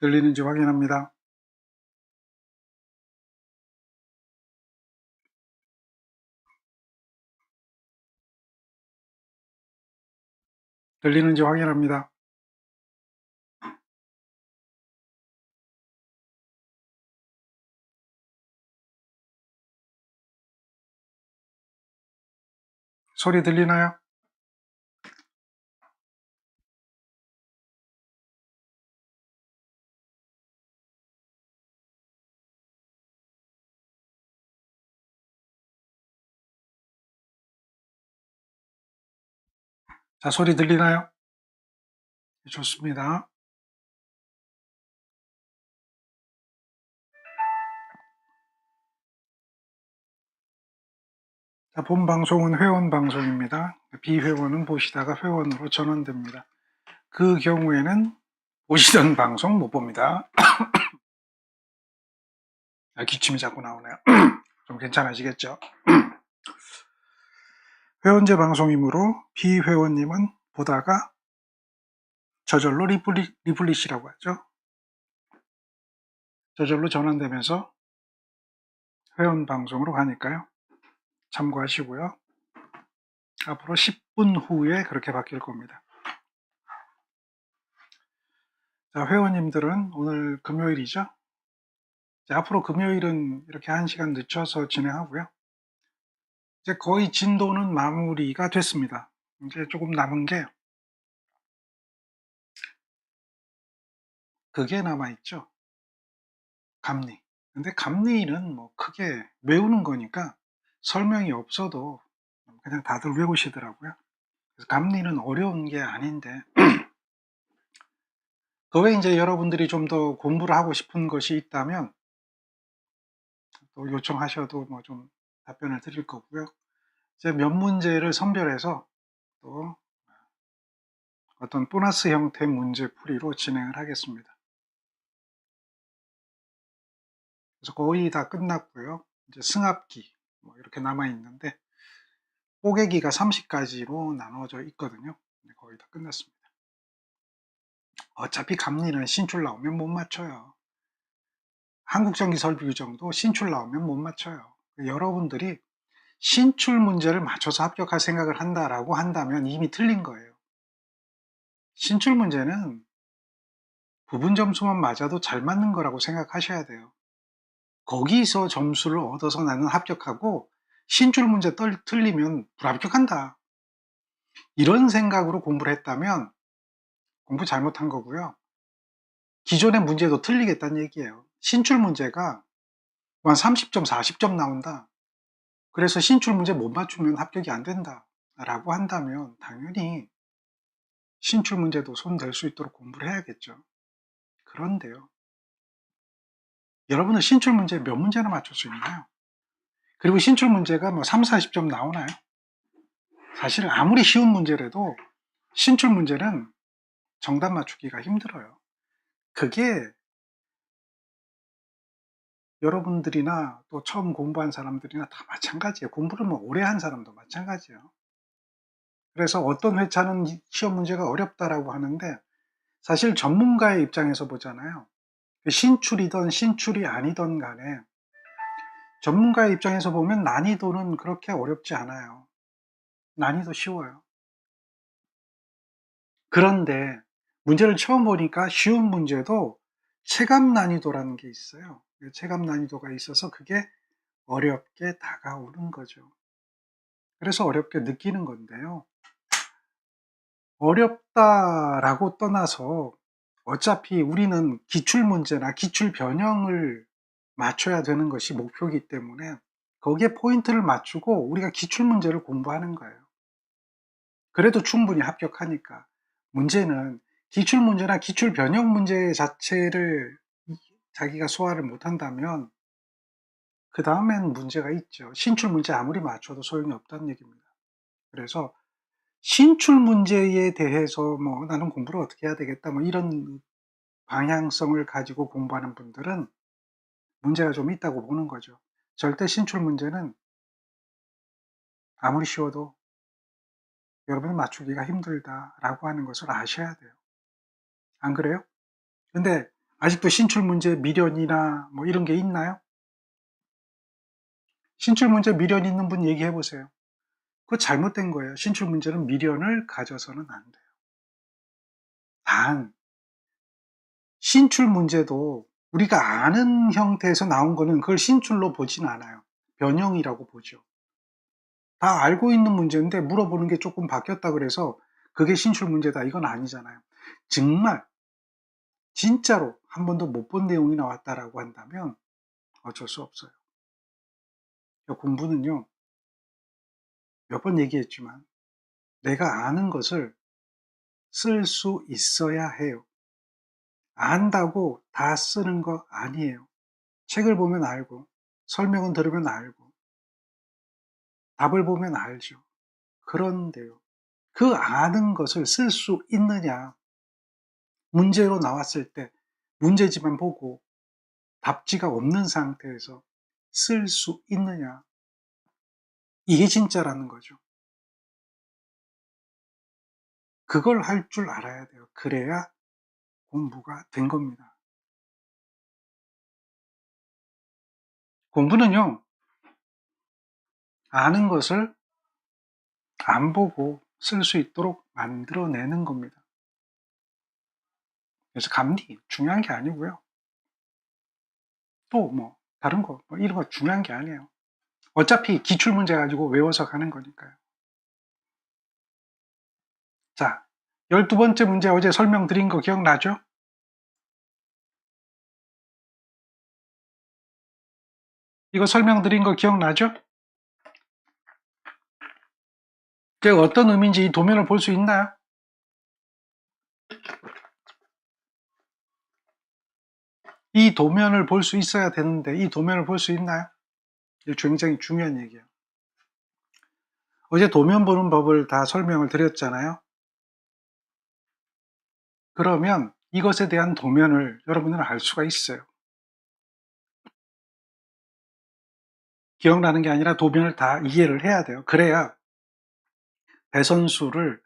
들리는지 확인합니다. 들리는지 확인합니다. 소리 들리나요? 자, 소리 들리나요? 좋습니다. 자, 본 방송은 회원 방송입니다. 비회원은 보시다가 회원으로 전환됩니다. 그 경우에는 보시던 방송 못 봅니다. 아, 기침이 자꾸 나오네요. 좀 괜찮아지겠죠? 회원제 방송이므로 비회원님은 보다가 저절로 리플리, 리플리시라고 하죠. 저절로 전환되면서 회원 방송으로 가니까요. 참고하시고요. 앞으로 10분 후에 그렇게 바뀔 겁니다. 자, 회원님들은 오늘 금요일이죠. 자, 앞으로 금요일은 이렇게 1시간 늦춰서 진행하고요. 이제 거의 진도는 마무리가 됐습니다. 이제 조금 남은 게 그게 남아있죠. 감리. 근데 감리는 뭐 크게 외우는 거니까 설명이 없어도 그냥 다들 외우시더라고요. 그래서 감리는 어려운 게 아닌데 그 외에 이제 여러분들이 좀 더 공부를 하고 싶은 것이 있다면 또 요청하셔도 뭐 좀 답변을 드릴 거고요. 이제 몇 문제를 선별해서 또 어떤 보너스 형태 문제 풀이로 진행을 하겠습니다. 그래서 거의 다 끝났고요. 이제 승합기 뭐 이렇게 남아 있는데 뽀개기가 30가지로 나눠져 있거든요. 거의 다 끝났습니다. 어차피 감리는 신출 나오면 못 맞춰요. 한국전기설비 규정도 신출 나오면 못 맞춰요. 여러분들이 신출 문제를 맞춰서 합격할 생각을 한다라고 한다면 이미 틀린 거예요. 신출 문제는 부분 점수만 맞아도 잘 맞는 거라고 생각하셔야 돼요. 거기서 점수를 얻어서 나는 합격하고 신출 문제 틀리면 불합격한다. 이런 생각으로 공부를 했다면 공부 잘못한 거고요. 기존의 문제도 틀리겠다는 얘기예요. 신출 문제가 한 30점, 40점 나온다. 그래서 신출 문제 못 맞추면 합격이 안 된다. 라고 한다면 당연히 신출 문제도 손댈 수 있도록 공부를 해야겠죠. 그런데요. 여러분은 신출 문제 몇 문제나 맞출 수 있나요? 그리고 신출 문제가 뭐 3, 40점 나오나요? 사실 아무리 쉬운 문제라도 신출 문제는 정답 맞추기가 힘들어요. 그게 여러분들이나 또 처음 공부한 사람들이나 다 마찬가지예요. 공부를 뭐 오래 한 사람도 마찬가지예요. 그래서 어떤 회차는 시험 문제가 어렵다라고 하는데 사실 전문가의 입장에서 보잖아요. 신출이던 신출이 아니던 간에 전문가의 입장에서 보면 난이도는 그렇게 어렵지 않아요. 난이도 쉬워요. 그런데 문제를 처음 보니까 쉬운 문제도 체감 난이도라는 게 있어요. 체감 난이도가 있어서 그게 어렵게 다가오는 거죠. 그래서 어렵게 느끼는 건데요. 어렵다라고 떠나서 어차피 우리는 기출 문제나 기출 변형을 맞춰야 되는 것이 목표이기 때문에 거기에 포인트를 맞추고 우리가 기출 문제를 공부하는 거예요. 그래도 충분히 합격하니까 문제는 기출 문제나 기출 변형 문제 자체를 자기가 소화를 못한다면 그 다음엔 문제가 있죠. 신출 문제 아무리 맞춰도 소용이 없다는 얘기입니다. 그래서 신출 문제에 대해서 뭐 나는 공부를 어떻게 해야 되겠다 뭐 이런 방향성을 가지고 공부하는 분들은 문제가 좀 있다고 보는 거죠. 절대 신출 문제는 아무리 쉬워도 여러분이 맞추기가 힘들다라고 하는 것을 아셔야 돼요. 안 그래요? 근데 아직도 신출 문제 미련이나 뭐 이런 게 있나요? 신출 문제 미련 있는 분 얘기해 보세요. 그거 잘못된 거예요. 신출 문제는 미련을 가져서는 안 돼요. 단, 신출 문제도 우리가 아는 형태에서 나온 거는 그걸 신출로 보진 않아요. 변형이라고 보죠. 다 알고 있는 문제인데 물어보는 게 조금 바뀌었다 그래서 그게 신출 문제다. 이건 아니잖아요. 정말 진짜로 한 번도 못 본 내용이 나왔다라고 한다면 어쩔 수 없어요. 공부는요, 몇 번 얘기했지만 내가 아는 것을 쓸 수 있어야 해요. 안다고 다 쓰는 거 아니에요. 책을 보면 알고, 설명은 들으면 알고, 답을 보면 알죠. 그런데요. 그 아는 것을 쓸 수 있느냐. 문제로 나왔을 때 문제지만 보고 답지가 없는 상태에서 쓸 수 있느냐. 이게 진짜라는 거죠. 그걸 할 줄 알아야 돼요. 그래야 공부가 된 겁니다. 공부는요, 아는 것을 안 보고 쓸 수 있도록 만들어내는 겁니다. 그래서 감리 중요한 게 아니고요. 또 뭐 다른 거, 뭐 이런 거 중요한 게 아니에요. 어차피 기출 문제 가지고 외워서 가는 거니까요. 자, 열두 번째 문제 어제 설명드린 거 기억나죠? 이거 설명드린 거 기억나죠? 제가 어떤 의미인지 이 도면을 볼 수 있나요? 이 도면을 볼 수 있어야 되는데 이 도면을 볼 수 있나요? 굉장히 중요한 얘기예요. 어제 도면 보는 법을 다 설명을 드렸잖아요. 그러면 이것에 대한 도면을 여러분들은 알 수가 있어요. 기억나는 게 아니라 도면을 다 이해를 해야 돼요. 그래야 배선수를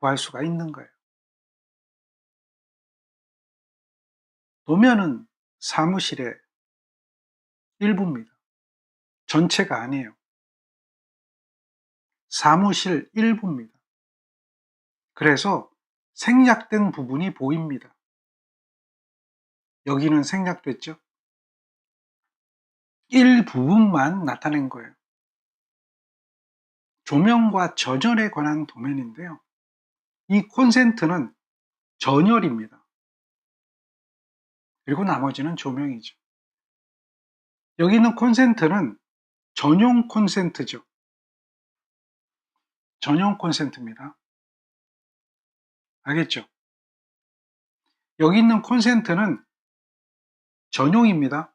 구할 수가 있는 거예요. 도면은 사무실의 일부입니다. 전체가 아니에요. 사무실 일부입니다. 그래서 생략된 부분이 보입니다. 여기는 생략됐죠? 일부분만 나타낸 거예요. 조명과 전열에 관한 도면인데요. 이 콘센트는 전열입니다. 그리고 나머지는 조명이죠. 여기 있는 콘센트는 전용 콘센트죠. 전용 콘센트입니다. 알겠죠? 여기 있는 콘센트는 전용입니다.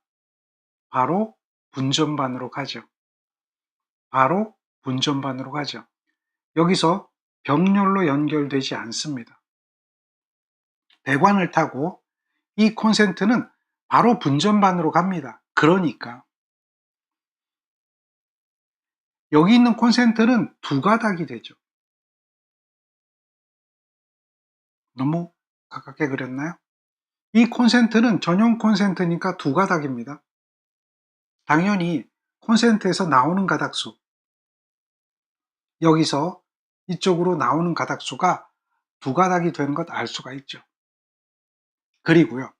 바로 분전반으로 가죠. 바로 분전반으로 가죠. 여기서 병렬로 연결되지 않습니다. 배관을 타고 이 콘센트는 바로 분전반으로 갑니다. 그러니까 여기 있는 콘센트는 두 가닥이 되죠. 너무 가깝게 그렸나요? 이 콘센트는 전용 콘센트니까 두 가닥입니다. 당연히 콘센트에서 나오는 가닥수 여기서 이쪽으로 나오는 가닥수가 두 가닥이 되는 것 알 수가 있죠. 그리고요.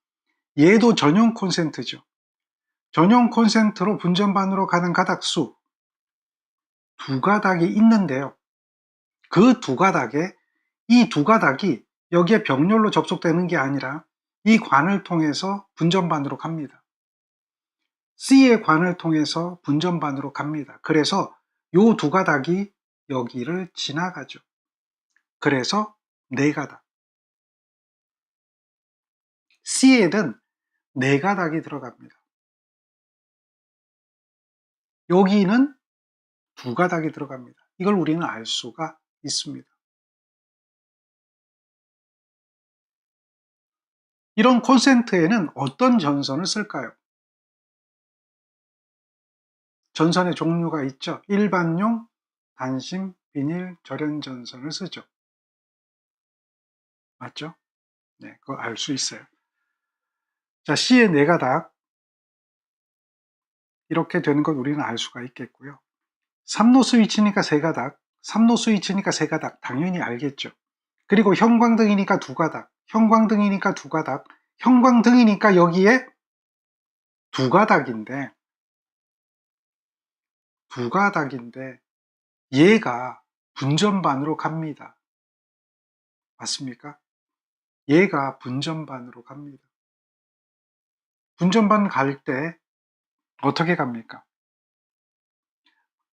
얘도 전용 콘센트죠. 전용 콘센트로 분전반으로 가는 가닥수 두 가닥이 있는데요. 그 두 가닥에 이 두 가닥이 여기에 병렬로 접속되는 게 아니라 이 관을 통해서 분전반으로 갑니다. C의 관을 통해서 분전반으로 갑니다. 그래서 요 두 가닥이 여기를 지나가죠. 그래서 네 가닥. C에는 네 가닥이 들어갑니다. 여기는 두 가닥이 들어갑니다. 이걸 우리는 알 수가 있습니다. 이런 콘센트에는 어떤 전선을 쓸까요? 전선의 종류가 있죠. 일반용, 단심, 비닐, 절연 전선을 쓰죠. 맞죠? 네, 그거 알 수 있어요. 자, C의 네 가닥. 이렇게 되는 걸 우리는 알 수가 있겠고요. 3로 스위치니까 세 가닥, 3로 스위치니까 세 가닥, 당연히 알겠죠. 그리고 형광등이니까 두 가닥, 형광등이니까 두 가닥, 형광등이니까 여기에 두 가닥인데, 두 가닥인데, 얘가 분전반으로 갑니다. 맞습니까? 얘가 분전반으로 갑니다. 분전반 갈 때 어떻게 갑니까?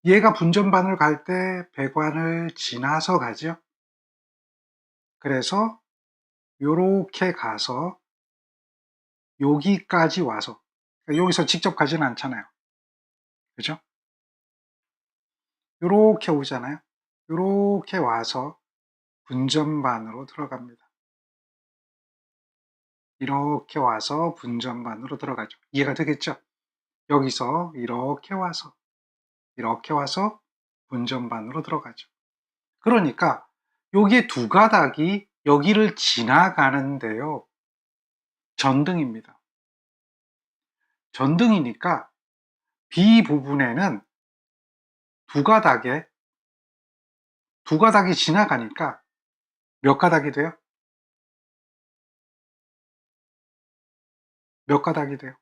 얘가 분전반을 갈 때 배관을 지나서 가죠. 그래서 요렇게 가서 여기까지 와서 그러니까 여기서 직접 가지는 않잖아요. 그죠? 요렇게 오잖아요. 요렇게 와서 분전반으로 들어갑니다. 이렇게 와서 분전반으로 들어가죠. 이해가 되겠죠? 여기서 이렇게 와서 이렇게 와서 분전반으로 들어가죠. 그러니까 여기에 두 가닥이 여기를 지나가는데요. 전등입니다. 전등이니까 B 부분에는 두 가닥에 두 가닥이 지나가니까 몇 가닥이 돼요? 몇 가닥이 돼요?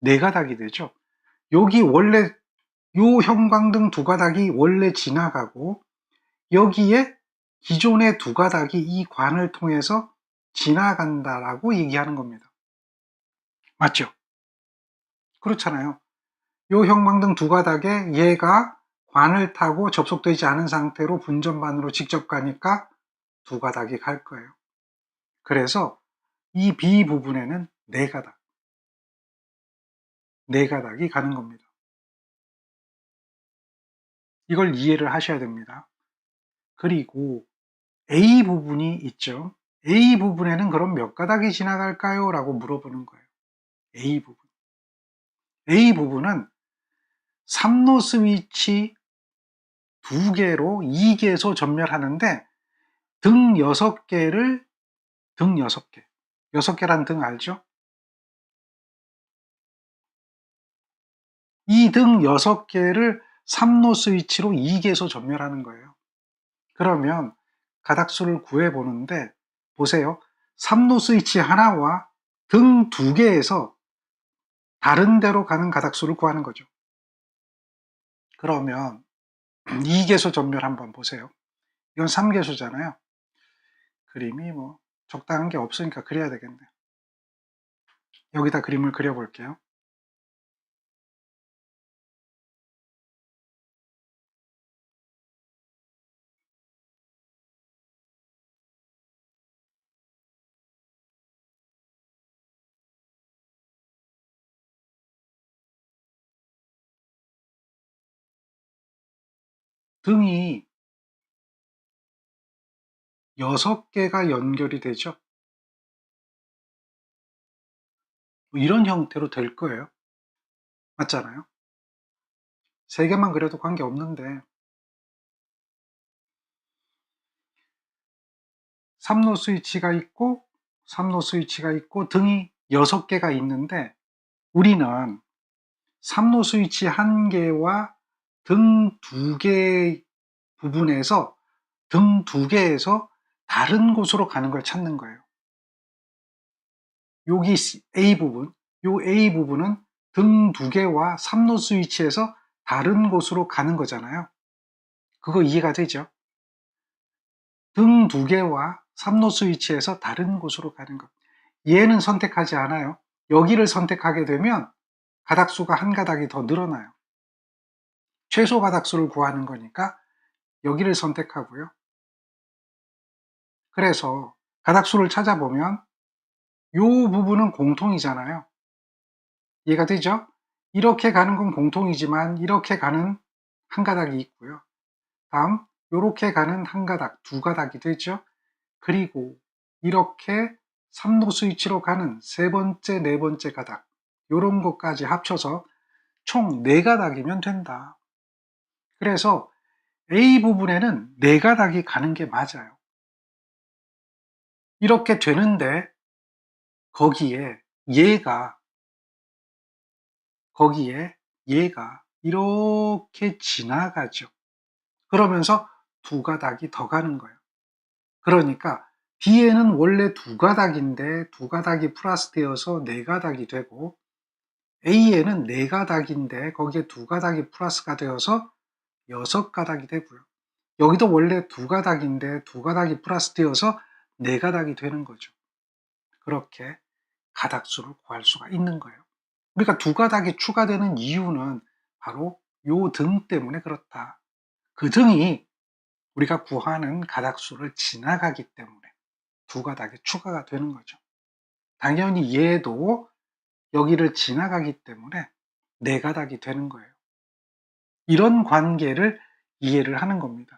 네 가닥이 되죠. 여기 원래 요 형광등 두 가닥이 원래 지나가고 여기에 기존의 두 가닥이 이 관을 통해서 지나간다라고 얘기하는 겁니다. 맞죠? 그렇잖아요. 요 형광등 두 가닥에 얘가 관을 타고 접속되지 않은 상태로 분전반으로 직접 가니까 두 가닥이 갈 거예요. 그래서 이 B 부분에는 네 가닥, 네 가닥이 가는 겁니다. 이걸 이해를 하셔야 됩니다. 그리고 A 부분이 있죠. A 부분에는 그럼 몇 가닥이 지나갈까요? 라고 물어보는 거예요. A 부분. A 부분은 3로 스위치 두 개로 2개소 전멸하는데 등 6개를 등 6개. 6개란 등 알죠? 이 등 6개를 3로 스위치로 2개소 전멸하는 거예요. 그러면 가닥수를 구해보는데 보세요. 3로 스위치 하나와 등두 개에서 다른 데로 가는 가닥수를 구하는 거죠. 그러면 2개소 전멸 한번 보세요. 이건 3개소잖아요. 그림이 뭐 적당한 게 없으니까 그려야 되겠네. 여기다 그림을 그려볼게요. 등이 6개가 연결이 되죠. 뭐 이런 형태로 될 거예요. 맞잖아요. 3개만 그려도 관계없는데 3로 스위치가 있고 3로 스위치가 있고 등이 6개가 있는데 우리는 3로 스위치 1개와 등 2개 부분에서 등 2개에서 다른 곳으로 가는 걸 찾는 거예요. 여기 A 부분, 요 A 부분은 등 2개와 3로 스위치에서 다른 곳으로 가는 거잖아요. 그거 이해가 되죠? 등 2개와 3로 스위치에서 다른 곳으로 가는 것. 얘는 선택하지 않아요. 여기를 선택하게 되면 가닥수가 한 가닥이 더 늘어나요. 최소 가닥수를 구하는 거니까 여기를 선택하고요. 그래서 가닥수를 찾아보면 이 부분은 공통이잖아요. 이해가 되죠? 이렇게 가는 건 공통이지만 이렇게 가는 한 가닥이 있고요. 다음 이렇게 가는 한 가닥, 두 가닥이 되죠. 그리고 이렇게 3로 스위치로 가는 세 번째, 네 번째 가닥 이런 것까지 합쳐서 총 4가닥이면 된다. 그래서 A 부분에는 4가닥이 가는 게 맞아요. 이렇게 되는데 거기에 얘가 거기에 얘가 이렇게 지나가죠. 그러면서 두 가닥이 더 가는 거예요. 그러니까 B에는 원래 두 가닥인데 두 가닥이 플러스 되어서 네 가닥이 되고 A에는 네 가닥인데 거기에 두 가닥이 플러스가 되어서 여섯 가닥이 되고요. 여기도 원래 두 가닥인데 두 가닥이 플러스 되어서 네 가닥이 되는 거죠. 그렇게 가닥수를 구할 수가 있는 거예요. 우리가 두 가닥이 추가되는 이유는 바로 요 등 때문에 그렇다. 그 등이 우리가 구하는 가닥수를 지나가기 때문에 두 가닥이 추가가 되는 거죠. 당연히 얘도 여기를 지나가기 때문에 네 가닥이 되는 거예요. 이런 관계를 이해를 하는 겁니다.